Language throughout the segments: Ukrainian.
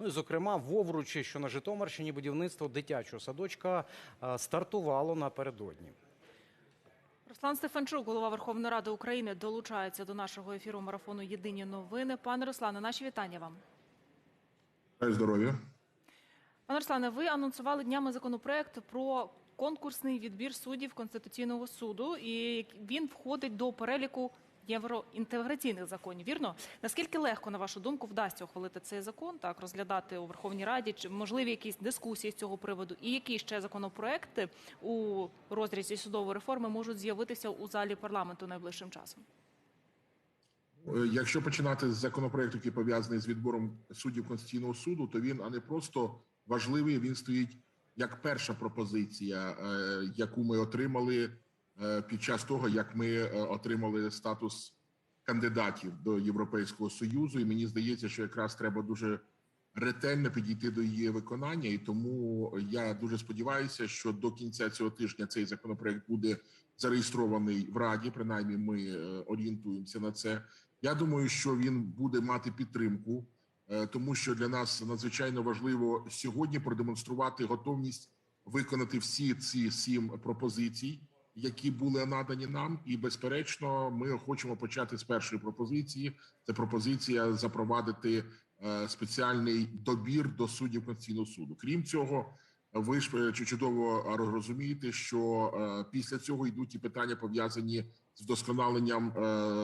Ну і зокрема, в Овручі, що на Житомирщині, будівництво дитячого садочка е, стартувало напередодні. Руслан Стефанчук, голова Верховної Ради України, долучається до нашого ефіру марафону Єдині новини. Пане Руслане, наші вітання вам. Здоров'я. Пане Руслане, ви анонсували днями законопроект про конкурсний відбір суддів Конституційного суду, і він входить до переліку євроінтеграційних законів. Вірно, наскільки легко, на вашу думку, вдасться ухвалити цей закон, так розглядати у Верховній Раді, чи можливі якісь дискусії з цього приводу, і які ще законопроекти у розрізі судової реформи можуть з'явитися у залі парламенту найближчим часом? Е, Якщо починати з законопроекту, який пов'язаний з відбором суддів Конституційного суду, то він а не просто важливий, він стоїть як перша пропозиція, е, яку ми отримали під час того, як ми е, отримали статус кандидатів до Європейського союзу. І мені здається, що якраз треба дуже ретельно підійти до її виконання, і тому я дуже сподіваюся, що до кінця цього тижня цей законопроект буде зареєстрований в Раді. Принаймні, ми е, орієнтуємося на це. Я думаю, що він буде мати підтримку, е, тому що для нас надзвичайно важливо сьогодні продемонструвати готовність виконати всі ці сім пропозицій, які були надані нам. І безперечно, ми хочемо почати з першої пропозиції. Це пропозиція запровадити е, спеціальний добір до суддів Конституційного суду. Крім цього, ви ж е, чудово розумієте, що е, після цього йдуть і питання пов'язані з вдосконаленням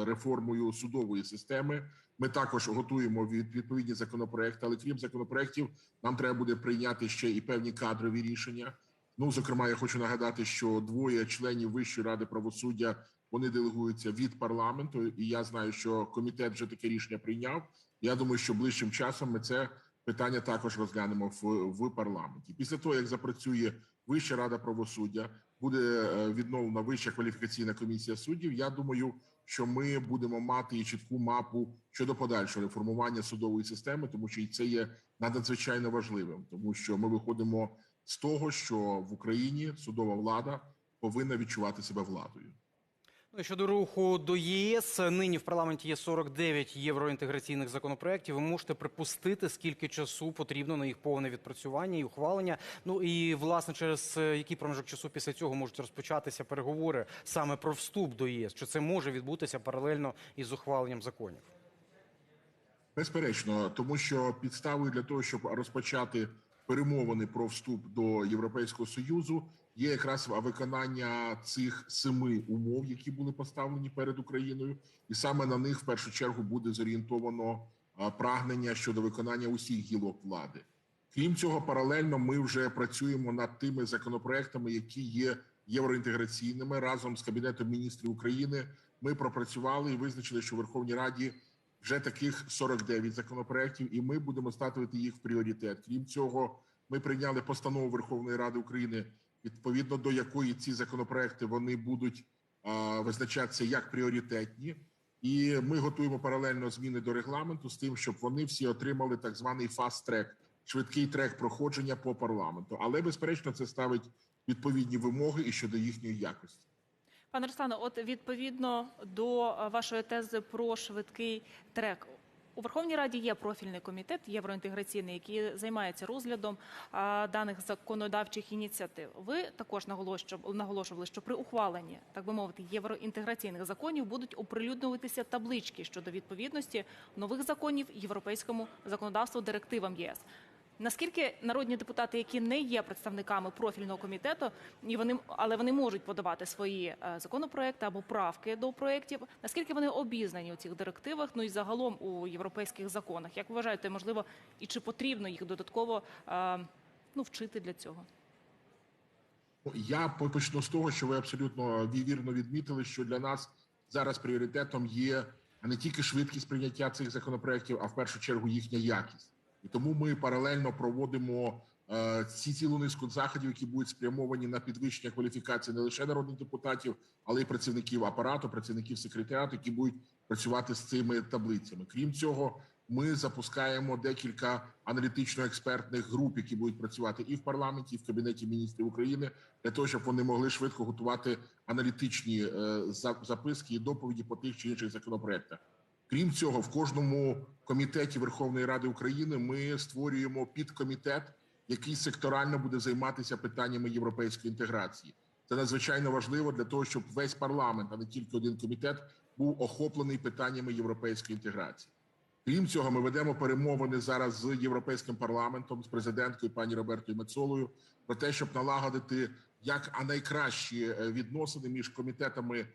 реформою судової системи. Ми також готуємо від відповідні законопроекти, але крім законопроектів, нам треба буде прийняти ще і певні кадрові рішення. Ну, зокрема, я хочу нагадати, що двоє членів Вищої ради правосуддя вони делегуються від парламенту, і я знаю, що комітет вже таке рішення прийняв. Я думаю, що ближчим часом ми це питання також розглянемо в, в парламенті. Після того, як запрацює Вища рада правосуддя, буде е, відновлена Вища кваліфікаційна комісія суддів. Я думаю, що ми будемо мати і чітку мапу щодо подальшого реформування судової системи, тому що і це є надзвичайно важливим, тому що ми виходимо з того, що в Україні судова влада повинна відчувати себе владою. Ну щодо руху до ЄС, нині в парламенті є 49 євроінтеграційних законопроєктів. Ви можете припустити, скільки часу потрібно на їх повне відпрацювання і ухвалення. Ну і власне через е, який проміжок часу після цього можуть розпочатися переговори саме про вступ до єС? Чи це може відбутися паралельно із ухваленням законів? Безперечно, тому що підставою для того, щоб розпочати перемовини про вступ до Європейського союзу, є якраз виконання цих семи умов, які були поставлені перед Україною, і саме на них в першу чергу буде зорієнтовано прагнення щодо виконання усіх гілок влади. Крім цього, паралельно ми вже працюємо над тими законопроектами, які є євроінтеграційними разом з кабінетом міністрів України. Ми пропрацювали і визначили, що в Верховній Раді вже таких 49 законопроєктів, і ми будемо ставити їх в пріоритет. Крім цього, ми прийняли постанову Верховної Ради України, відповідно до якої ці законопроекти вони будуть а, визначатися як пріоритетні. І ми готуємо паралельно зміни до регламенту з тим, щоб вони всі отримали так званий фаст-трек, швидкий трек проходження по парламенту. Але безперечно, це ставить відповідні вимоги і щодо їхньої якості. Пане Руслане, от відповідно до е, вашої тези про швидкий трек. У Верховній Раді є профільний комітет євроінтеграційний, який займається розглядом а, даних законодавчих ініціатив. Ви також наголошували, наголошували, що при ухваленні, так би мовити, євроінтеграційних законів будуть оприлюднюватися таблички щодо відповідності нових законів європейському законодавству директивам ЄС. Наскільки народні депутати, які не є представниками профільного комітету, і вони але вони можуть подавати свої е, законопроекти або правки до проєктів, наскільки вони обізнані у цих директивах, ну і загалом у європейських законах? Як вважаєте, можливо, і чи потрібно їх додатково е, ну, вчити для цього? Я почну з того, що ви абсолютно вірно відмітили, що для нас зараз пріоритетом є не тільки швидкість прийняття цих законопроєктів, а в першу чергу їхня якість. І тому ми паралельно проводимо е, ці цілу низку заходів, які будуть спрямовані на підвищення кваліфікації не лише народних депутатів, але й працівників апарату, працівників секретаріату, які будуть працювати з цими таблицями. Крім цього, ми запускаємо декілька аналітично-експертних груп, які будуть працювати і в парламенті, і в кабінеті міністрів України, для того, щоб вони могли швидко готувати аналітичні е, записки і доповіді по тих чи інших законопроектах. Крім цього, в кожному комітеті Верховної Ради України ми створюємо підкомітет, який секторально буде займатися питаннями європейської інтеграції. Це надзвичайно важливо для того, щоб весь парламент, а не тільки один комітет, був охоплений питаннями європейської інтеграції. Крім цього, ми ведемо перемовини зараз з європейським парламентом, з президенткою пані Робертою Мецолою про те, щоб налагодити як а найкращі е, відносини між комітетами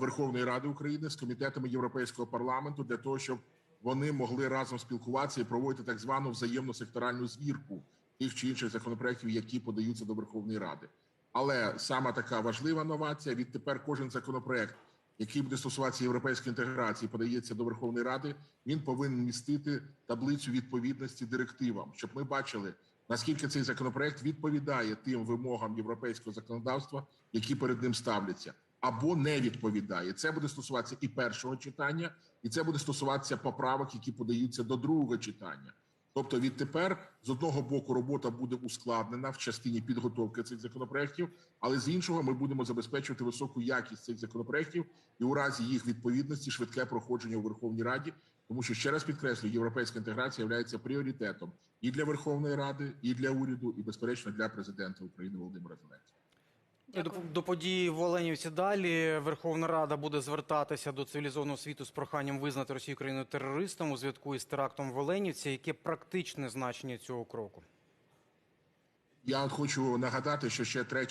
Верховної Ради України з комітетами Європейського парламенту для того, щоб вони могли разом спілкуватися і проводити так звану взаємну секторальну звірку тих чи інших законопроєктів, які подаються до Верховної Ради. Але сама така важлива новація відтепер кожен законопроект, який буде стосуватися європейської інтеграції, подається до Верховної Ради. Він повинен містити таблицю відповідності директивам, щоб ми бачили наскільки цей законопроект відповідає тим вимогам європейського законодавства, які перед ним ставляться, або не відповідає. Це буде стосуватися і першого читання, і це буде стосуватися поправок, які подаються до другого читання. Тобто, відтепер з одного боку робота буде ускладнена в частині підготовки цих законопроєктів, але з іншого ми будемо забезпечувати високу якість цих законопроєктів і у разі їх відповідності швидке проходження у Верховній Раді, тому що ще раз підкреслюю, європейська інтеграція є пріоритетом і для Верховної Ради, і для уряду, і безперечно для президента України Володимира Зеленського. До, Дякую. до події в Оленівці далі Верховна Рада буде звертатися до цивілізованого світу з проханням визнати Росію країною терористом у зв'язку із терактом в Оленівці. Яке практичне значення цього кроку? Я хочу нагадати, що ще 3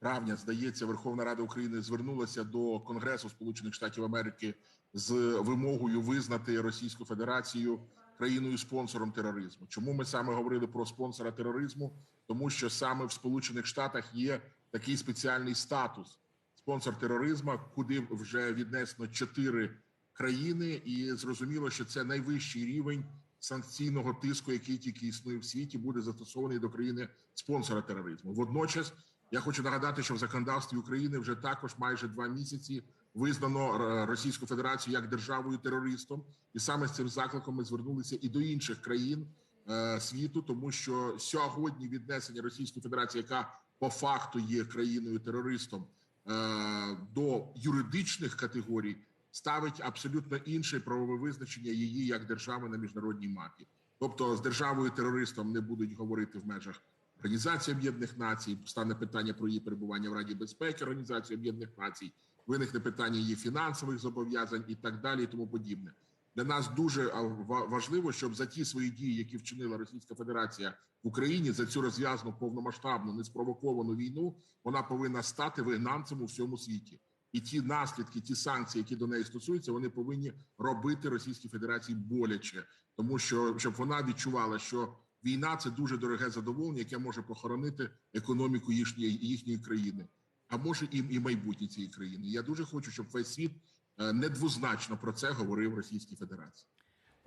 травня, здається, Верховна Рада України звернулася до Конгресу Сполучених Штатів Америки з вимогою визнати Російську Федерацію країною спонсором тероризму. Чому ми саме говорили про спонсора тероризму? Тому що саме в Сполучених Штатах є такий спеціальний статус спонсор тероризму, куди вже віднесено чотири країни, і зрозуміло, що це найвищий рівень санкційного тиску, який тільки існує в світі, буде застосований до країни спонсора тероризму. Водночас я хочу нагадати, що в законодавстві України вже також майже два місяці визнано Російську Федерацію як державою терористом, і саме з цим закликом ми звернулися і до інших країн е, світу, тому що сьогодні віднесення Російської Федерації, яка по факту є країною терористом, е, до юридичних категорій ставить абсолютно інше правове визначення її як держави на міжнародній мапі. Тобто з державою терористом не будуть говорити в межах Організації Об'єднаних Націй. Стане питання про її перебування в Раді безпеки Організації Об'єднаних Націй, виникне питання її фінансових зобов'язань і так далі, і тому подібне. Для нас дуже важливо, щоб за ті свої дії, які вчинила Російська Федерація в Україні, за цю розв'язану повномасштабну неспровоковану війну, вона повинна стати вигнанцем у всьому світі. І ті наслідки, ті санкції, які до неї стосуються, вони повинні робити Російській Федерації боляче, тому що щоб вона відчувала, що війна це дуже дороге задоволення, яке може похоронити економіку їхньої їхньої країни, а може і, і майбутнє цієї країни. Я дуже хочу, щоб весь світ недвозначно про це говорив Російській Федерації.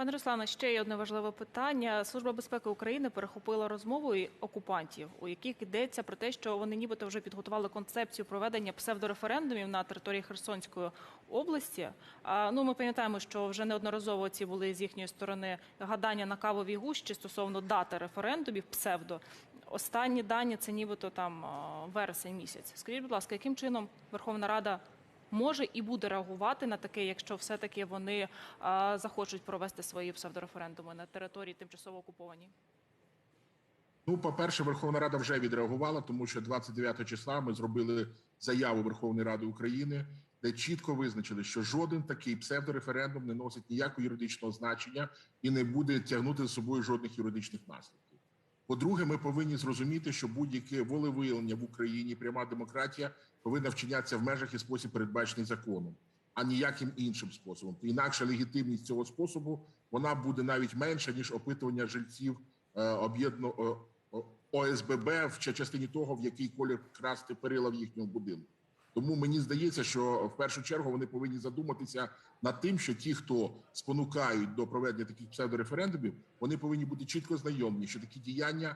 Пане Руслане, ще є одне важливе питання. Служба безпеки України перехопила розмову окупантів, у яких йдеться про те, що вони нібито вже підготували концепцію проведення псевдореферендумів на території Херсонської області. А, ну, ми пам'ятаємо, що вже неодноразово ці були з їхньої сторони гадання на кавовій гущі стосовно дати референдумів псевдо. Останні дані це нібито там вересень місяць. Скажіть, будь ласка, яким чином Верховна Рада може і буде реагувати на таке, якщо все-таки вони а, захочуть провести свої псевдореферендуми на території тимчасово окупованій? Ну, по-перше, Верховна Рада вже відреагувала, тому що 29 числа ми зробили заяву Верховної Ради України, де чітко визначили, що жоден такий псевдореферендум не носить ніякого юридичного значення і не буде тягнути за собою жодних юридичних наслідків. По-друге, ми повинні зрозуміти, що будь-яке волевиявлення в Україні, пряма демократія повинна вчинятися в межах і спосіб передбачений законом, а ніяким іншим способом. Інакше легітимність цього способу вона буде навіть менша ніж опитування жильців е, об'єдно о- о- ОСББ в частині того, в який колір красти перила в їхньому будинку. Тому мені здається, що в першу чергу вони повинні задуматися над тим, що ті, хто спонукають до проведення таких псевдореферендумів, вони повинні бути чітко знайомі, що такі діяння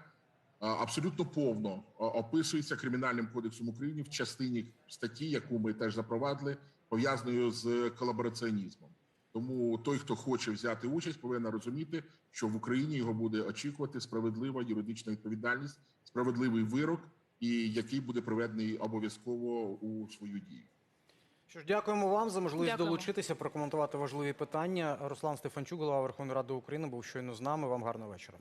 абсолютно повно описуються кримінальним кодексом України в частині статті, яку ми теж запровадили, пов'язаною з колабораціонізмом. Тому той, хто хоче взяти участь, повинен розуміти, що в Україні його буде очікувати справедлива юридична відповідальність, справедливий вирок, і який буде проведений обов'язково у свою дію. Що ж, дякуємо вам за можливість Дякуємо. долучитися, прокоментувати важливі питання. Руслан Стефанчук, голова Верховної Ради України, був щойно з нами. Вам гарного вечора.